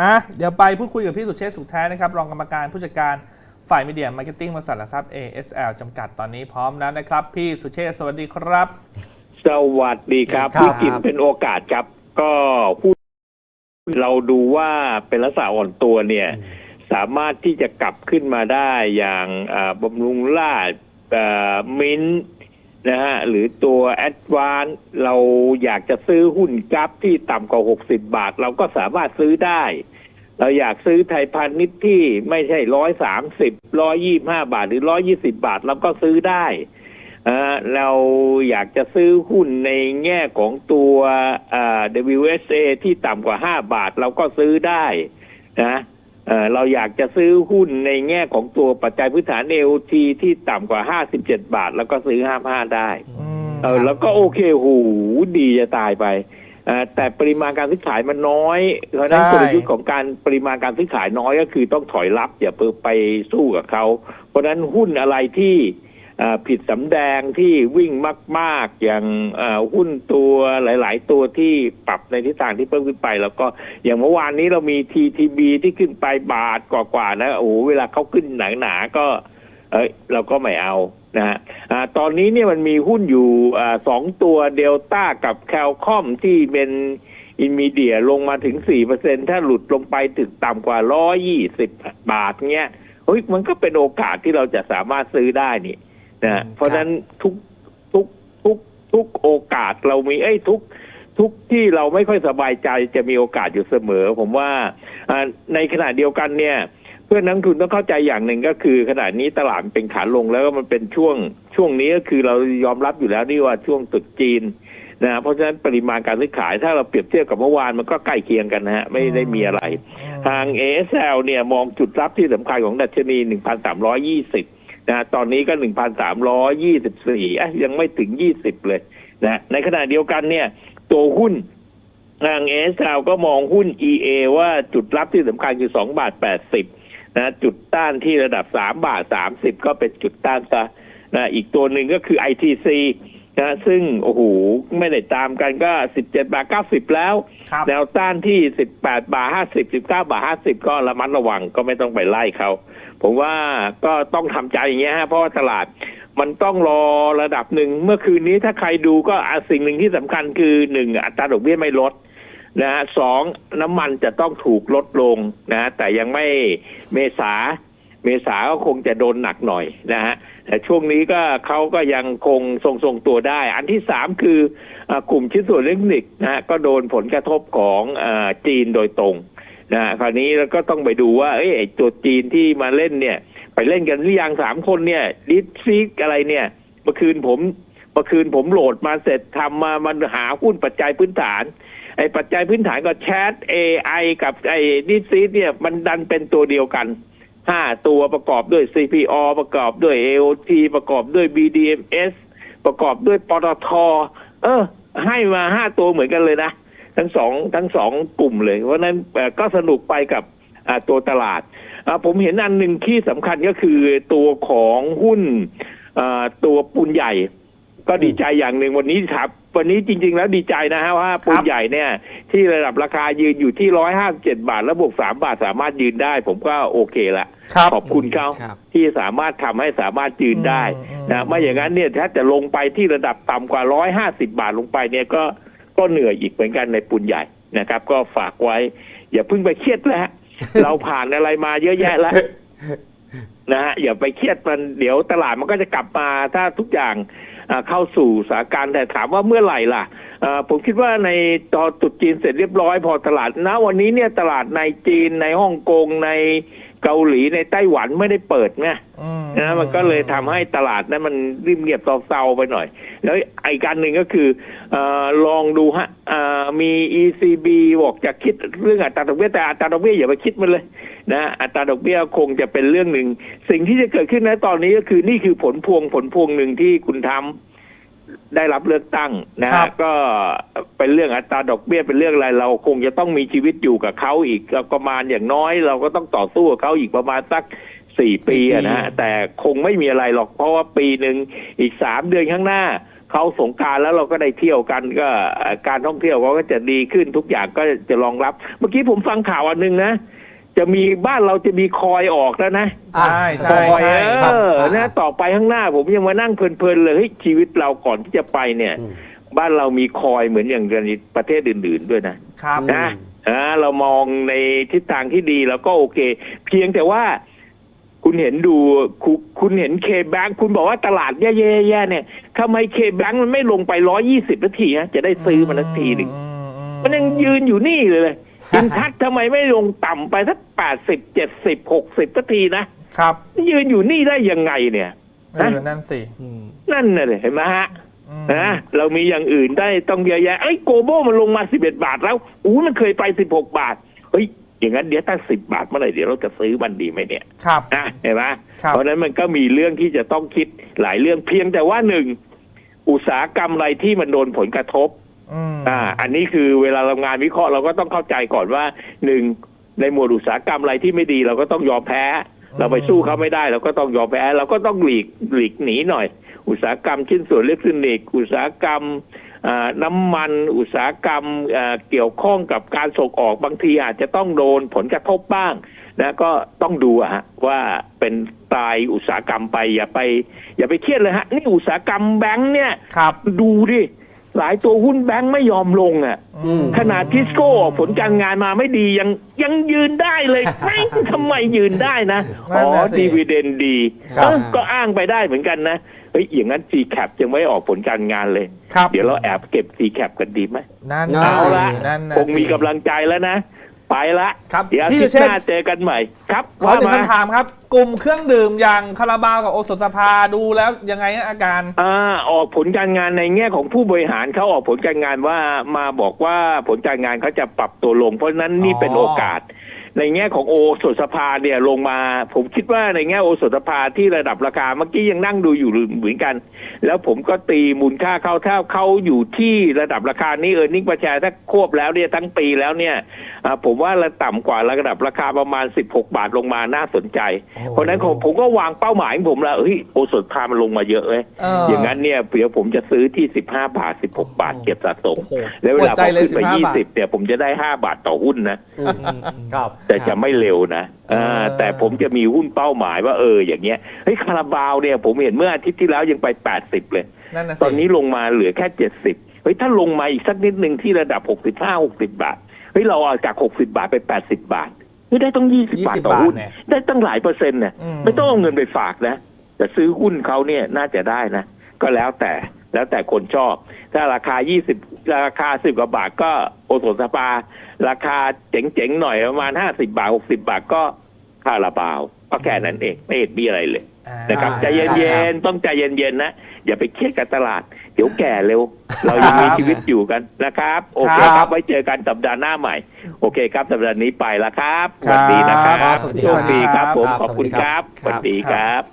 อะเดี๋ยวไปพูดคุยกับพี่สุเชษฐ์สุขแท้นะครับ รองกรรมการผู้จัดการฝ่ายมีเดียมาร์เก็ตติ้งบริษัทหลักทรัพย์ ASL จำกัดตอนนี้พร้อมแล้วนะครับ พี่สุเชษฐ์สวัสดีครับ สวัสดีครับครับวิกฤตเป็นโอกาสครับ ก็หุ้นเราดูว่าเป็นลักษณะอ่อนตัวเนี่ย สามารถที่จะกลับขึ้นมาได้อย่างอ่าบำรุงราชมิน นะฮะหรือตัวแอดวานเราอยากจะซื้อหุ้นกัฟที่ต่ำกว่า 60 บาท เราก็สามารถซื้อได้ เราอยากซื้อไทยพาณิชย์ที่ไม่ใช่ร้อยสามสิบร้อยยี่ห้าบาทหรือร้อยี่สิบาท เราก็ซื้อได้เราอยากจะซื้อหุ้นในแง่ของตัวอ่า WSA ที่ต่ำกว่า 5 บาท เราก็ซื้อได้นะ เอ่อเราอยากจะซื้อหุ้นในแง่ของตัวปัจจัยพื้นฐาน AOT ที่ต่ำกว่า57บาท แล้วก็ซื้อ55ได้อืมเออแล้วก็โอเคหูดีจะตายไปเอ่อแต่ปริมาณการซื้อขายมันน้อย เพราะฉะนั้นใช่กลยุทธ์ของการปริมาณการซื้อขายน้อยก็คือต้องถอยรับอย่าเพิ่งไปสู้กับเขา เพราะฉะนั้นหุ้นอะไรที่เอ่อ ผิดสำแดงที่วิ่งมาก ๆ อย่างหุ้นตัวหลาย ๆ ตัวที่ปรับในทิศทางที่เพิ่มขึ้นไป แล้วก็อย่างเมื่อวานนี้เรามี TTB ที่ขึ้นไปบาทกว่าๆนะโอ้โหเวลาเขาขึ้นหนาๆก็ เอ้ยเราก็ไม่เอานะฮะตอนนี้เนี่ยมันมีหุ้นอยู่อสองตัวเดลต้ากับแคลคอมที่เป็นอินมีเดียลงมาถึงสี่เปอร์เซ็นถ้าหลุดลงไปถึงต่ำกว่าร้อยี่สิบบาทเงี้ยเฮ้ยมันก็เป็นโอกาสที่เราจะสามารถซื้อได้นี่ นะฮะอืมเพราะฉะนั้นทุกทุกทุกทุกโอกาสเรามีเอ้ยทุกทุกที่เราไม่ค่อยสบายใจจะมีโอกาสอยู่เสมอ ผมว่าอ่าในขณะเดียวกันเนี่ย เพื่อนนักลงทุนต้องเข้าใจอย่างหนึ่งก็คือ ขณะนี้ตลาดเป็นขาลงแล้วก็มันเป็นช่วงช่วงนี้ก็คือเรายอมรับอยู่แล้วนี่ว่าช่วงตรุษจีนนะเพราะฉะนั้นปริมาณการซื้อขายถ้าเราเปรียบเทียบกับเมื่อวานมันก็ใกล้เคียงกันนะฮะไม่ได้มีอะไร ทาง ASL เนี่ยมองจุดรับที่สำคัญของดัชนี 1,320 นะตอนนี้ก็1,324อะยังไม่ถึง20เลยนะในขณะเดียวกันเนี่ย ตัวหุ้นทาง ASL ก็มองหุ้น EA ว่าจุดรับที่สำคัญคือ2บาท80นะจุดต้านที่ระดับ3บาท30ก็เป็นจุดต้านซะนะอีกตัวหนึ่งก็คือ ITC นะซึ่งโอ้โหไม่ได้ตามกันก็17บาท90แล้วครับแนวต้านที่18บาท50 19บาท50ก็ระมัดระวังก็ไม่ต้องไปไล่เขา ผมว่าก็ต้องทำใจอย่างเงี้ยฮะเพราะว่าตลาดมันต้องรอระดับหนึ่งเมื่อคืนนี้ถ้าใครดูก็อสิ่งหนึ่งที่สำคัญคือหนึ่งอัตราดอกเบี้ยไม่ลดนะฮะสองน้ำมันจะต้องถูกลดลงนะฮะแต่ยังไม่เมษาเมษาก็คงจะโดนหนักหน่อยนะฮะแต่ช่วงนี้ก็เขาก็ยังคงทรงทรงตัวได้ อันที่สามคืออกลุ่มชิ้นส่วนเล็กนิกนะฮะก็โดนผลกระทบของอจีนโดยตรง นะคราวนี้เราก็ต้องไปดูว่าเอ้ยไอ้ตัวจีนที่มาเล่นเนี่ย ไปเล่นกันหรือยังสามคนเนี่ยดิสซีกอะไรเนี่ยเมื่อคืนผมเมื่อคืนผมโหลดมาเสร็จทำมามันหาหุ้นปัจจัยพื้นฐานไอ้ปัจจัยพื้นฐานก็แชท AI กับไอ้ดิสซีเนี่ยมันดันเป็นตัวเดียวกันห้าตัวประกอบด้วย CPO ประกอบด้วย AOT ประกอบด้วย BDMs ประกอบด้วยปตท เออ ให้มาห้าตัวเหมือนกันเลยนะ ทั้งสองทั้งสองกลุ่มเลย เพราะฉะนั้นเอ่อก็สนุกไปกับอ่าตัวตลาดอ่าผมเห็นอันหนึ่งที่สำคัญก็คือตัวของหุ้นอ่าตัวปูนใหญ่ ก็ดีใจอย่างหนึ่งวันนี้ครับวันนี้จริง ๆ แล้วดีใจนะฮะว่าปูนใหญ่เนี่ย ที่ระดับราคายืนอยู่ที่ร้อยห้าเจ็ดบาท แล้วบวกสามบาทสามารถยืนได้ ผมก็โอเคละครับขอบคุณเขาครับที่สามารถทำให้สามารถยืนได้อืมอืมนะไม่อย่างนั้นเนี่ยถ้าจะลงไปที่ระดับต่ำกว่าร้อยห้าสิบาทลงไปเนี่ยก็ ก็เหนื่อยอีกเหมือนกันในปูนใหญ่นะครับ ก็ฝากไว้ อย่าเพิ่งไปเครียดแล้ว เราผ่านอะไรมาเยอะแยะแล้วนะฮะอย่าไปเครียดมันเดี๋ยวตลาดมันก็จะกลับมาถ้าทุกอย่างอ่าเข้าสู่สถานการณ์แต่ถามว่าเมื่อไหร่ล่ะอ่าผมคิดว่าในตอนตรุดจีนเสร็จเรียบร้อยพอตลาดณวันนี้เนี่ยตลาดในจีนในฮ่องกงใน เกาหลีในไต้หวันไม่ได้เปิดไงอืมนะมันก็เลยทำให้ตลาดนั้นมันริมเงียบเศร้าๆไปหน่อย แล้วอีกการหนึ่งก็คือเออลองดูฮะเอ่อมี ECB บอกจะคิดเรื่องอัตราดอกเบี้ยแต่อัตราดอกเบี้ยอย่าไปคิดมันเลยนะอัตราดอกเบี้ยคงจะเป็นเรื่องหนึ่ง สิ่งที่จะเกิดขึ้นในตอนนี้ก็คือนี่คือผลพวงผลพวงหนึ่งที่คุณทำ ได้รับเลือกตั้งนะครัฮะบ ก็เป็นเรื่องอัตราดอกเบี้ยเป็นเรื่องอะไร เราคงจะต้องมีชีวิตอยู่กับเขาอีกประมาณอย่างน้อย เราก็ต้องต่อสู้กับเขาอีกประมาณสักสี่ปีอะนะฮะแต่คงไม่มีอะไรหรอกเพราะว่าปีหนึ่งอีกสามเดือนข้างหน้า เขาสงกรารแล้วเราก็ได้เที่ยวกันก็เอ่อการท่องเที่ยวเขาก็จะดีขึ้นทุกอย่างก็จะรองรับ เมื่อกี้ผมฟังข่าวอันหนึ่งนะ จะมีบ้านเราจะมีคอยออกแล้วนะใช่ใช่คอยใช่เอครับออ่านะ ต่อไปข้างหน้าผมยังมานั่งเพลินๆเลยเฮ้ยชีวิตเราก่อนที่จะไปเนี่ยอืมบ้านเรามีคอยเหมือนอย่างในประเทศอื่น ๆด้วยนะครับอืมนะอ่าเรามองในทิศทางที่ดีแล้วก็โอเค เพียงแต่ว่า คุณเห็นดูคุณคุณเห็นเคแบงคุณบอกว่าตลาดแย่ๆๆเนี่ยทำไมเคแบงมันไม่ลงไปร้อยี่สิบนาทีฮะจะได้ซื้อมันนาทีหนึ่งอือืมันยังยืนอยู่นี่เลยเลย อินทักทำไมไม่ลงต่ำไปสักแปดสิบเจ็ดสิบหกสิบนาทีนะครับยืนอยู่นี่ได้ยังไงเนี่ยเออนั่นสิอืมนั่นน่ะเลยเห็นไหมฮะอืมนะเรามีอย่างอื่นได้ต้องเยอะแยะเอ้ยโกโบมันลงมาสิบเอ็ดบาทแล้วอู้มันเคยไปสิบหกบาทเฮ้ยอย่างนั้นเดี๋ยวถ้าสิบบาทเมื่อไหร่เดี๋ยวเราจะซื้อมันดีไหมเนี่ยครับ นะเห็นไหมครับ เพราะฉะนั้นมันก็มีเรื่องที่จะต้องคิดหลายเรื่องเพียงแต่ว่าหนึ่งอุตสาหกรรมอะไรที่มันโดนผลกระทบ อืมอ่า อันนี้คือเวลาทำงานวิเคราะห์เราก็ต้องเข้าใจก่อนว่าหนึ่งในหมวดอุตสาหกรรมอะไรที่ไม่ดีเราก็ต้องยอมแพ้ เราไปสู้เขาไม่ได้ เราก็ต้องยอมแพ้ เราก็ต้องหลีกหลีกหนีหน่อย อุตสาหกรรมชิ้นส่วนอิเล็กทรอนิกส์อุตสาหกรรมอ่าน้ำมันอุตสาหกรรมอ่าเกี่ยวข้องกับการส่งออกบางทีอาจจะต้องโดนผลกระทบบ้างนะก็ต้องดูอะฮะว่าเป็นตายอุตสาหกรรมไปอย่าไป อย่าไปเครียดเลยฮะนี่อุตสาหกรรมแบงค์เนี่ยครับดูดิ หลายตัวหุ้นแบงค์ไม่ยอมลงอะอืมขนาดทิสโก้ผลการงานมาไม่ดียังยังยืนได้เลยแม่งทำไมยืนได้นะนั่อ๋นอน่ะสิดีเวเดนดีครับเออก็อ้างไปได้เหมือนกันนะเฮ้ยอย่างนั้น c c a p ยังไม่ออกผลการงานเลยครับเดี๋ยวเราแอบเก็บ c c a p กันดีไหมนั่นเอาน่ละสินั่นน่ะคงมีสิกำลังใจแล้วนะ ไปละครับเดี๋ยวอาพี่ทิตสุย์เชหษน้าเจอกันใหม่ ครับขอว่าถึงมา คำถามครับ กลุ่มเครื่องดื่มอย่างคาราบาวกับโอสถสภาดูแล้วยังไงฮะอาการ อ่าออกผลการงานในแง่ของผู้บริหารเขาออกผลการงานว่ามาบอกว่าผลการงานเขาจะปรับตัวลง เพราะฉะนั้นนี่เป็นอ๋อโอกาส ในแง่ของโอสถสภาเนี่ยลงมา ผมคิดว่าในแง่โอสถสภาที่ระดับราคาเมื่อกี้ยังนั่งดูอยู่เหมือนกัน แล้วผมก็ตีมูลค่าเข้าถ้าเขาอยู่ที่ระดับราคานี้เออร์เน็งประชาถ้าควบแล้วเนี่ยทั้งปีแล้วเนี่ยอ่าผมว่าระต่ำกว่าระดับราคาประมาณ 16 บาทลงมาน่าสนใจ เพราะฉะนั้นผมผมก็วางเป้าหมายของผมแล้วเฮ้ยโอสถสภามันลงมาเยอะเลยเอออย่างนั้นเนี่ยเดี๋ยวผมจะซื้อที่ 15 บาท 16 บาทเก็บสะสมโอ้โหแล้วเวลาหัใจพอเลยขึ้นไป15บาท20เนี่ยผมจะได้ 5 บาทต่อหุ้นนะอืมอืมอืมครับแต่จะไม่เร็วนะเอออ่าแต่ผมจะมีหุ้นเป้าหมายว่าเอออย่างเงี้ยเฮ้ยคาราบาวเนี่ยผมเห็นเมื่ออาทิตย์ที่แล้วยังไป80เลยนั่นน่ะสิตอนนี้ลงมาเหลือแค่70เฮ้ยถ้าลงมาอีกสักนิดหนึ่งที่ระดับ65 60บาทเฮ้ยเราเอาจาก60บาทไป80บาทเฮ้ยได้ต้อง20บาทต่อหุ้นเนี่ยได้ตั้งหลายเปอร์เซ็นต์เนี่ยอืมไม่ต้องเอาเงินไปฝากนะ แต่ซื้อหุ้นเขาเนี่ยน่าจะได้นะ ก็แล้วแต่แล้วแต่คนชอบ ถ้าราคา20ราคา10กว่าบาทก็โอโสถสปา ราคาเจ๋งๆหน่อยประมาณ50บาท60บาทก็คาราบาวก็แค่นั้นเองไม่เห็นมีอะไรเลยอ่านะครับอ่าใจเย็นๆต้องใจเย็นๆนะอย่าไปเครียดกับตลาด เดี๋ยวแก่เร็ว เรายังมีชีวิตอยู่กันนะครับ โอเคคครัรับบไว้เจอกันสัปดาห์หน้าใหม่ โอเคครับสัปดาห์นี้ไปแล้วครับครับสวัสดีนะครับสวัสดีโชคดีครับผมครับขอบคุณครับสสวัวัสสดีดีครับครับ